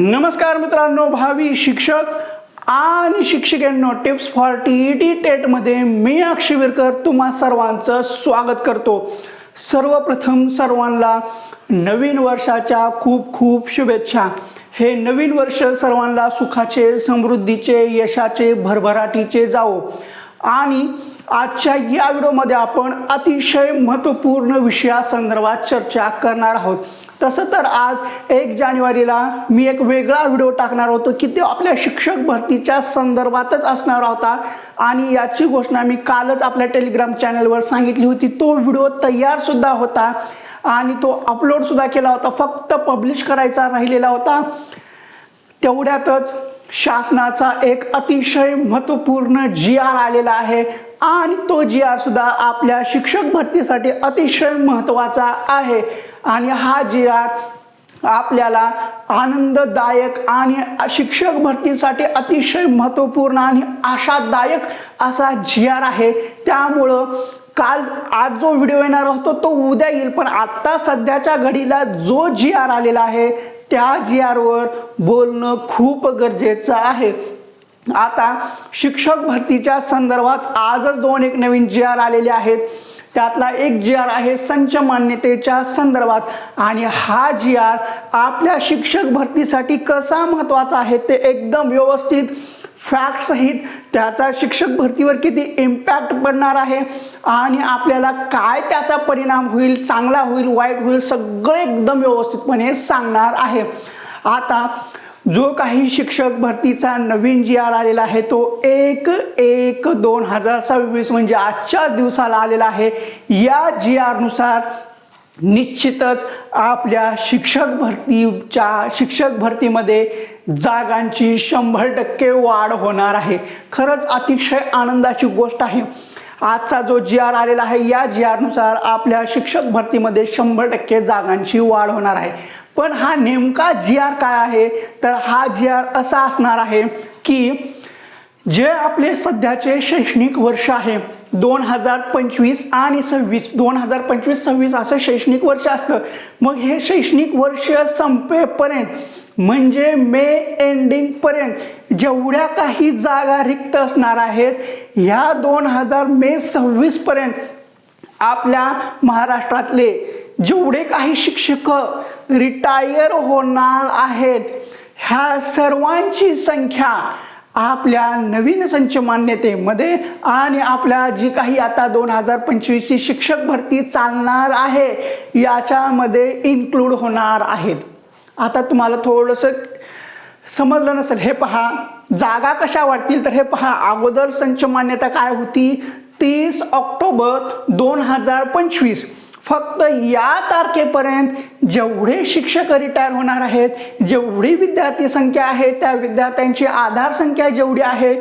नमस्कार मित्रांनो भावी शिक्षक आणि शिक्षिकांनो tips for T E T टेटमध्ये मी अक्षय विरकर तुम्हा सर्वांचं स्वागत करतो. सर्वप्रथम सर्वांना नवीन वर्षाच्या खूप खूप शुभेच्छा. हे नवीन वर्ष सर्वांना सुखाचे समृद्धीचे यशाचे भरभराटीचे जावो. आणि आजच्या या व्हिडिओमध्ये आपण अतिशय महत्त्वपूर्ण विषयासंदर्भात चर्चा करणार आहोत. तसं तर आज एक जानेवारीला मी एक वेगळा व्हिडिओ टाकणार होतो की तो आपल्या शिक्षक भरतीच्या संदर्भातच असणार होता. आणि याची घोषणा मी कालच आपल्या टेलिग्राम चॅनलवर सांगितली होती. तो व्हिडिओ तयारसुद्धा होता आणि तो अपलोडसुद्धा केला होता. फक्त पब्लिश करायचा राहिलेला होता. तेवढ्यातच शासनाचा एक अतिशय महत्त्वपूर्ण जी आर आलेला आहे. आणि तो जी आर सुद्धा आपल्या शिक्षक भरतीसाठी अतिशय महत्त्वाचा आहे. आणि हा जी आर आपल्याला आनंददायक आणि शिक्षक भरतीसाठी अतिशय महत्त्वपूर्ण आणि आशादायक असा जी आर आहे. त्यामुळं काल आज जो व्हिडिओ येणार होतो तो उद्या येईल. पण आत्ता सध्याच्या घडीला जो जी आर आलेला आहे त्या जी आरवर बोलणं खूप गरजेचं आहे. आता शिक्षक भरतीच्या संदर्भात आजच दोन एक नवीन जी आर आलेले आहेत. त्यातला एक जी आर आहे संच मान्यतेच्या संदर्भात. आणि हा जी आर आपल्या शिक्षक भरतीसाठी कसा महत्त्वाचा आहे ते एकदम व्यवस्थित फॅक्टसहित त्याचा शिक्षक भरतीवर किती इम्पॅक्ट पडणार आहे आणि आपल्याला काय त्याचा परिणाम होईल चांगला होईल वाईट होईल सगळं एकदम व्यवस्थितपणे सांगणार आहे. आता जो काही शिक्षक भरतीचा नवीन जी आर आलेला आहे तो एक एक दोन हजार सव्वीस म्हणजे आजच्या दिवसाला आलेला आहे. या जी आरनुसार निश्चितच आपल्या शिक्षक भरतीच्या शिक्षक भरतीमध्ये जागांची शंभर टक्के वाढ होणार आहे. खरंच अतिशय आनंदाची गोष्ट आहे. आजचा जो जी आर आलेला आहे या जी आरनुसार आपल्या शिक्षक भरतीमध्ये शंभर टक्के जागांची वाढ होणार आहे. पण हा नेमका जी आर काय आहे? तर हा जी आर असा असणार आहे की जे आपले सध्याचे शैक्षणिक वर्ष आहे दोन हजार पंचवीस आणि सव्वीस दोन हजार पंचवीस सव्वीस असं शैक्षणिक वर्ष असतं. मग हे शैक्षणिक वर्ष संपेपर्यंत म्हणजे मे एंडिंगपर्यंत जेवढ्या काही जागा रिक्त असणार आहेत ह्या दोन हजार मे सव्वीसपर्यंत आपल्या महाराष्ट्रातले जेवढे काही शिक्षक रिटायर होणार आहेत ह्या सर्वांची संख्या आपल्या नवीन संच मान्यतेमध्ये आणि आपल्या जी काही आता दोन हजार पंचवीसची शिक्षक भरती चालणार आहे याच्यामध्ये इन्क्लूड होणार आहेत. आता तुम्हाला थोडंसं समजलं नसेल हे पहा जागा कशा वाटतील तर हे पहा अगोदर संच मान्यता काय होती? तीस ऑक्टोबर दोन हजार पंचवीस. फक्त या तारखेपर्यंत जेवढे शिक्षक रिटायर होणार आहेत जेवढी विद्यार्थी संख्या आहे त्या विद्यार्थ्यांची आधार संख्या जेवढी आहे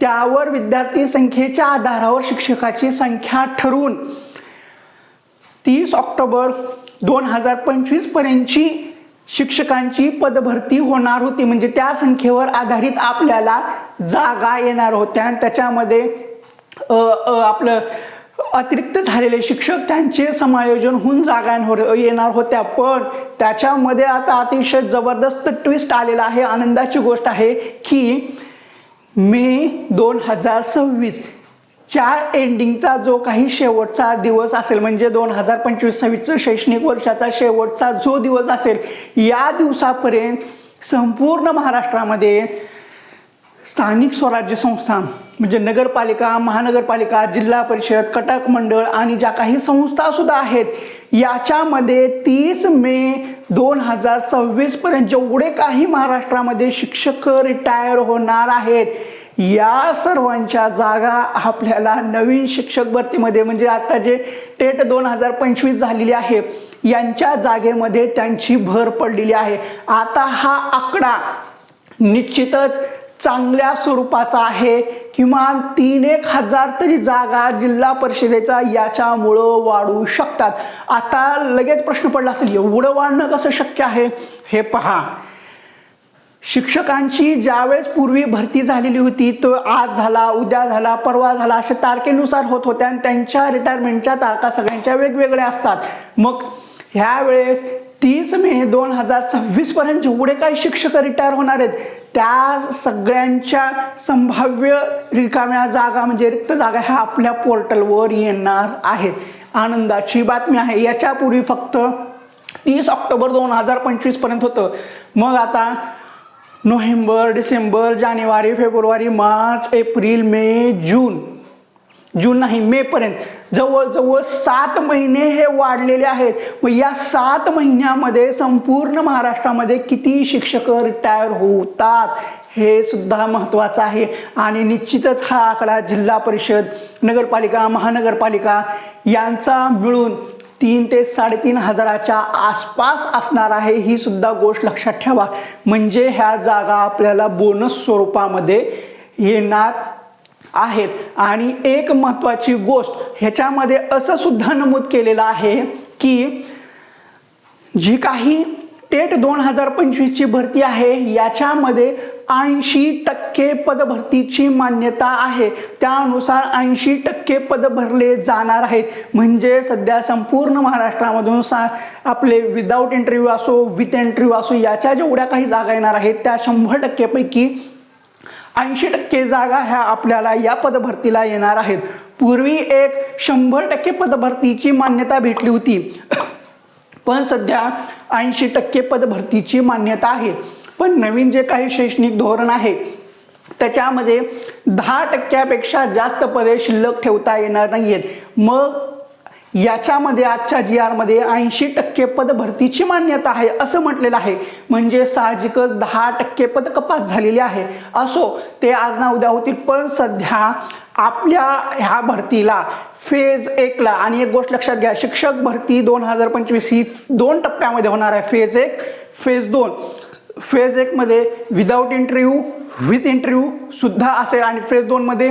त्यावर विद्यार्थी संख्येच्या आधारावर शिक्षकाची संख्या ठरवून तीस ऑक्टोबर दोन हजार पंचवीस पर्यंतची शिक्षकांची पदभरती होणार होती. म्हणजे त्या संख्येवर आधारित आपल्याला जागा येणार होत्या. आणि त्याच्यामध्ये आपलं अतिरिक्त झालेले शिक्षक त्यांचे समायोजन होऊन जागांवर येणार होत्या. पण त्याच्यामध्ये आता अतिशय जबरदस्त ट्विस्ट आलेला आहे. आनंदाची गोष्ट आहे की मे दोन हजार सव्वीस चार एंडिंगचा जो काही शेवटचा दिवस असेल म्हणजे दोन हजार पंचवीस सव्वीसचं शैक्षणिक वर्षाचा शेवटचा जो दिवस असेल या दिवसापर्यंत संपूर्ण महाराष्ट्रामध्ये स्थानिक स्वराज्य संस्था म्हणजे नगरपालिका महानगरपालिका जिल्हा परिषद कटक मंडळ आणि ज्या काही संस्था सुद्धा आहेत याच्यामध्ये तीस मे दोन हजार सव्वीस पर्यंत जेवढे काही महाराष्ट्रामध्ये शिक्षक रिटायर होणार आहेत या सर्वांच्या जागा आपल्याला नवीन शिक्षक भरतीमध्ये म्हणजे आता जे टेट दोन हजार पंचवीस झालेली आहे यांच्या जागेमध्ये त्यांची भर पडलेली आहे. आता हा आकडा निश्चितच चांगल्या स्वरूपाचा आहे. किमान तीन एक हजार तरी जागा जिल्हा परिषदेचा याच्यामुळं वाढू शकतात. आता लगेच प्रश्न पडला असेल एवढं वाढणं कसं शक्य आहे? हे पहा. शिक्षकांची ज्यावेळेस पूर्वी भरती झालेली होती तो आज झाला उद्या झाला परवा झाला अशा तारखेनुसार होत होत्या आणि त्यांच्या रिटायरमेंटच्या तारखा सगळ्यांच्या वेगवेगळ्या असतात. मग ह्यावेळेस तीस मे दोन हजार सव्वीस पर्यंत जेवढे काही शिक्षक रिटायर होणार आहेत त्या सगळ्यांच्या संभाव्य रिकाम्या जागा म्हणजे रिक्त जागा ह्या आपल्या पोर्टलवर येणार आहेत. आनंदाची बातमी आहे. याच्यापूर्वी फक्त तीस ऑक्टोबर दोन हजार पंचवीसपर्यंत होतं. मग आता नोव्हेंबर डिसेंबर जानेवारी February March April May June June नाही मे पर्यंत. जवळजवळ सात महिने हे वाढलेले आहेत. मग या सात महिन्यामध्ये संपूर्ण महाराष्ट्रामध्ये किती शिक्षक रिटायर होतात हे सुद्धा महत्त्वाचं आहे. आणि निश्चितच हा आकडा जिल्हा परिषद नगरपालिका महानगरपालिका यांचा मिळून तीन ते साडेतीन हजाराच्या आसपास असणार आहे ही सुद्धा गोष्ट लक्षात ठेवा. म्हणजे ह्या जागा आपल्याला बोनस स्वरूपामध्ये येणार आहेत. आणि एक महत्त्वाची गोष्ट ह्याच्यामध्ये असं सुद्धा नमूद केलेलं आहे की जी काही टेट दोन हजार पंचवीसची भरती आहे याच्यामध्ये ऐंशी टक्के पदभरतीची मान्यता आहे. त्यानुसार ऐंशी टक्के पद भरले जाणार आहेत. म्हणजे सध्या संपूर्ण महाराष्ट्रामधून सा आपले विदाऊट इंटरव्ह्यू असो विथ इंटरव्ह्यू असो याच्या जेवढ्या काही जागा येणार आहेत त्या शंभर टक्केपैकी ऐंशी टक्के जागा ह्या आपल्याला या पदभरतीला येणार आहेत. पूर्वी एक शंभर टक्के पदभरतीची मान्यता भेटली होती. पण सध्या ऐंशी टक्के पदभरतीची मान्यता आहे. पण नवीन जे काही शैक्षणिक धोरण आहे त्याच्यामध्ये दहा टक्क्यापेक्षा जास्त पदे शिल्लक ठेवता येणार नाही आहेत मग याच्यामध्ये आजच्या जी आरमध्ये ऐंशी टक्के पद भरतीची मान्यता आहे असं म्हटलेलं आहे. म्हणजे साहजिकच दहा टक्के पद कपात झालेली आहे. असो ते आज ना उद्या होतील पण सध्या आपल्या ह्या भरतीला फेज एकला आणि एक गोष्ट लक्षात घ्या शिक्षक भरती दोन हजार पंचवीस ही दोन टप्प्यामध्ये होणार आहे. फेज एक फेज दोन. फेज एकमध्ये विदाऊट इंटरव्ह्यू विथ इंटरव्ह्यू सुद्धा असेल आणि फेज दोनमध्ये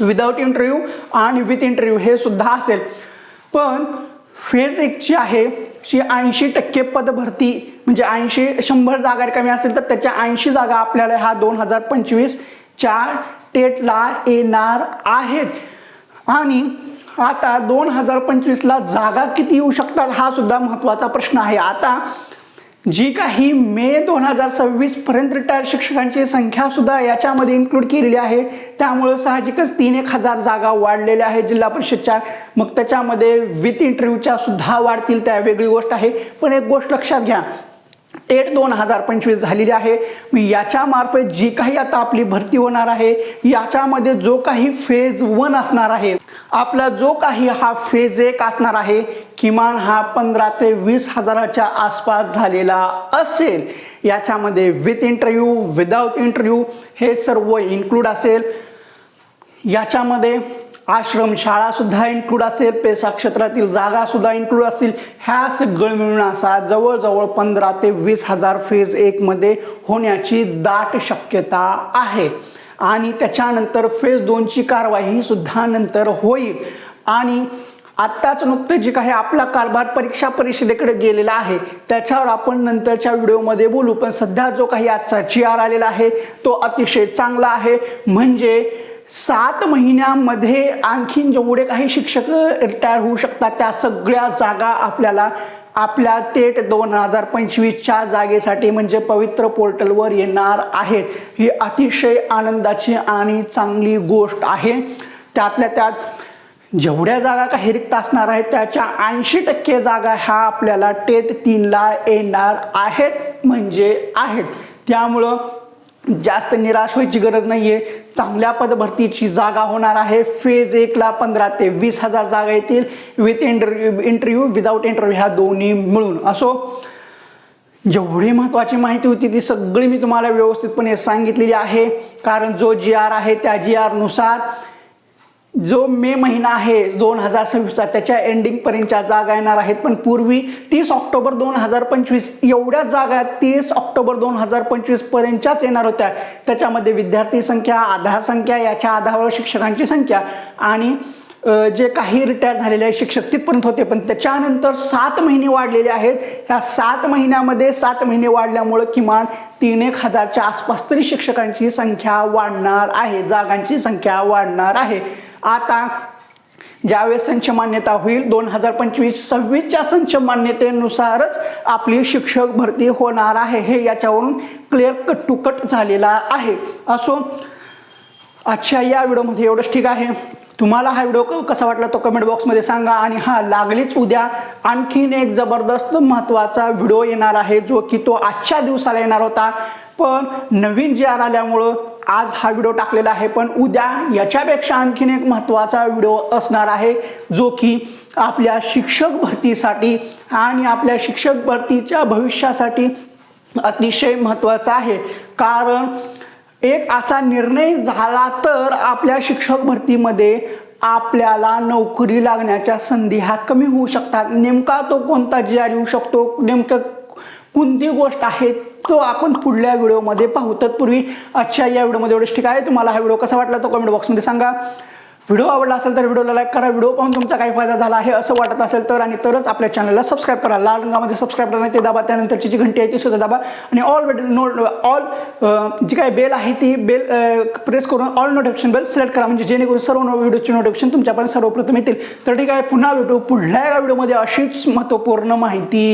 विदाऊट इंटरव्ह्यू आणि विथ इंटरव्ह्यू हे सुद्धा असेल. पण फेज एकची आहे जी ऐंशी टक्के पदभरती म्हणजे ऐंशी शंभर जागा कमी असेल तर त्याच्या ऐंशी जागा आपल्याला ह्या दोन हजार पंचवीसच्या टेटला येणार आहेत. आणि आता दोन हजार पंचवीसला जागा किती येऊ शकतात हा सुद्धा महत्त्वाचा प्रश्न आहे. आता जी काही मे दोन हजार सव्वीस पर्यंत रिटायर शिक्षकांची संख्या सुद्धा याच्यामध्ये इन्क्लूड केलेली आहे. त्यामुळं साहजिकच तीन एक हजार जागा वाढलेल्या आहेत जिल्हा परिषदच्या. मग त्याच्यामध्ये विथ इंटरव्ह्यूच्या सुद्धा वाढतील त्या वेगळी गोष्ट आहे. पण एक गोष्ट लक्षात घ्या टेट दोन हजार पंचवीस झालेली आहे. मी जी काही आता आपली भरती होणार आहे याच्यामध्ये जो काही फेज वन असणार आहे आपला जो काही हा फेज एक असणार आहे किमान हा पंधरा ते वीस हजाराच्या आसपास झालेला असेल. याच्यामध्ये विथ इंटरव्ह्यू विदाउट इंटरव्ह्यू हे सर्व इन्क्लूड असेल. याच्यामध्ये आश्रम शाळा सुद्धा इन्क्लूड असेल पेसा क्षेत्रातील जागा सुद्धा इन्क्लूड असतील ह्या सगळं मिळून असा जवळजवळ पंधरा ते वीस हजार फेज एकमध्ये होण्याची दाट शक्यता आहे. आणि त्याच्यानंतर फेज दोनची कारवाई सुद्धा नंतर होईल. आणि आत्ताच नुकतं जे काही आपला कारभार परीक्षा परिषदेकडे गेलेला आहे त्याच्यावर आपण नंतरच्या व्हिडिओमध्ये बोलू. पण सध्या जो काही आजचा जी आर आलेला आहे तो अतिशय चांगला आहे. म्हणजे सात महिन्यामध्ये आणखीन जेवढे काही शिक्षक रिटायर होऊ शकतात त्या सगळ्या जागा आपल्याला आपल्या टेट दोन हजार पंचवीसच्या जागेसाठी म्हणजे पवित्र पोर्टलवर येणार आहेत. ही अतिशय आनंदाची आणि चांगली गोष्ट आहे. त्यातल्या त्यात जेवढ्या जागा काही रिक्त असणार आहेत त्याच्या ऐंशी टक्के जागा ह्या आपल्याला टेट तीनला येणार आहेत म्हणजे आहेत. त्यामुळं जास्त निराश व्हायची गरज नाहीये. चांगल्या पदभरतीची जागा होणार आहे. फेज एकला पंधरा ते वीस हजार जागा येतील. With interview interview without interview ह्या दोन्ही मिळून. असो जेवढी महत्त्वाची माहिती होती ती सगळी मी तुम्हाला व्यवस्थितपणे सांगितलेली आहे. कारण जो जी आर आहे त्या जी आरनुसार जो मे महिना आहे दोन हजार सव्वीसचा त्याच्या एंडिंगपर्यंतच्या जागा येणार आहेत पण पूर्वी तीस ऑक्टोबर दोन हजार पंचवीस एवढ्या जागा तीस ऑक्टोबर दोन हजार पंचवीस पर्यंतच्याच येणार होत्या. त्याच्यामध्ये विद्यार्थी संख्या आधार संख्या याच्या आधारावर शिक्षकांची संख्या आणि जे काही रिटायर झालेले आहे शिक्षक तिथपर्यंत होते. पण त्याच्यानंतर सात महिने वाढलेले आहेत. ह्या सात महिन्यामध्ये सात महिने वाढल्यामुळं किमान तीन एक हजारच्या आसपास तरी शिक्षकांची संख्या वाढणार आहे जागांची संख्या वाढणार आहे. आता ज्यावेळेस संच मान्यता होईल दोन हजार पंचवीस सव्वीसच्या संच मान्यतेनुसारच आपली शिक्षक भरती होणार आहे. हे याच्यावरून क्लिअर कट टू कट झालेला आहे. असो आजच्या या व्हिडिओमध्ये एवढंच ठीक आहे. तुम्हाला हा व्हिडिओ क- कसा वाटला तो कमेंट बॉक्समध्ये सांगा आणि हा लागलीच उद्या आणखीन एक जबरदस्त महत्त्वाचा व्हिडिओ येणार आहे जो की तो आजच्या दिवसाला येणार होता. पण नवीन जे आल्यामुळं आज हा व्हिडिओ टाकलेला आहे पण उद्या याच्यापेक्षा आणखीन एक महत्त्वाचा व्हिडिओ असणार आहे जो की आपल्या शिक्षक भरतीसाठी आणि आपल्या शिक्षक भरतीच्या भविष्यासाठी अतिशय महत्त्वाचा आहे. कारण एक असा निर्णय झाला तर आपल्या शिक्षक भरतीमध्ये आपल्याला नोकरी लागण्याच्या संधी ह्या कमी होऊ शकतात. नेमका तो कोणता जी येऊ शकतो? नेमकं कोणती गोष्ट आहे? तो आपण पुढल्या व्हिडिओमध्ये पाहू. तत्पूर्वी आजच्या या व्हिडिओमध्ये एवढंच. ठीक आहे तुम्हाला हा व्हिडिओ कसा वाटला तो कमेंट बॉक्समध्ये सांगा. व्हिडिओ आवडला असेल तर व्हिडिओला लाईक करा. व्हिडिओ पाहून तुमचा काही फायदा झाला आहे असं वाटत असेल तर आणि तरच आपल्या चॅनलला सबस्क्राईब करा. लाल रंगामध्ये सबस्क्राईब करा ते दाबा. त्यानंतरची जी घंटी आहे ती सुद्धा दाबा. आणि ऑल नोट ऑल जी काही बेल आहे ती बेल प्रेस करून ऑल नोटिफिकेशन बेल सिलेक्ट करा. म्हणजे जेणेकरून सर्व व्हिडिओची नोटिफिकेशन तुमच्यापर्यंत सर्वप्रथम येतील. तर ठीक आहे पुन्हा भेटू पुढल्या एका व्हिडिओमध्ये अशीच महत्त्वपूर्ण माहिती.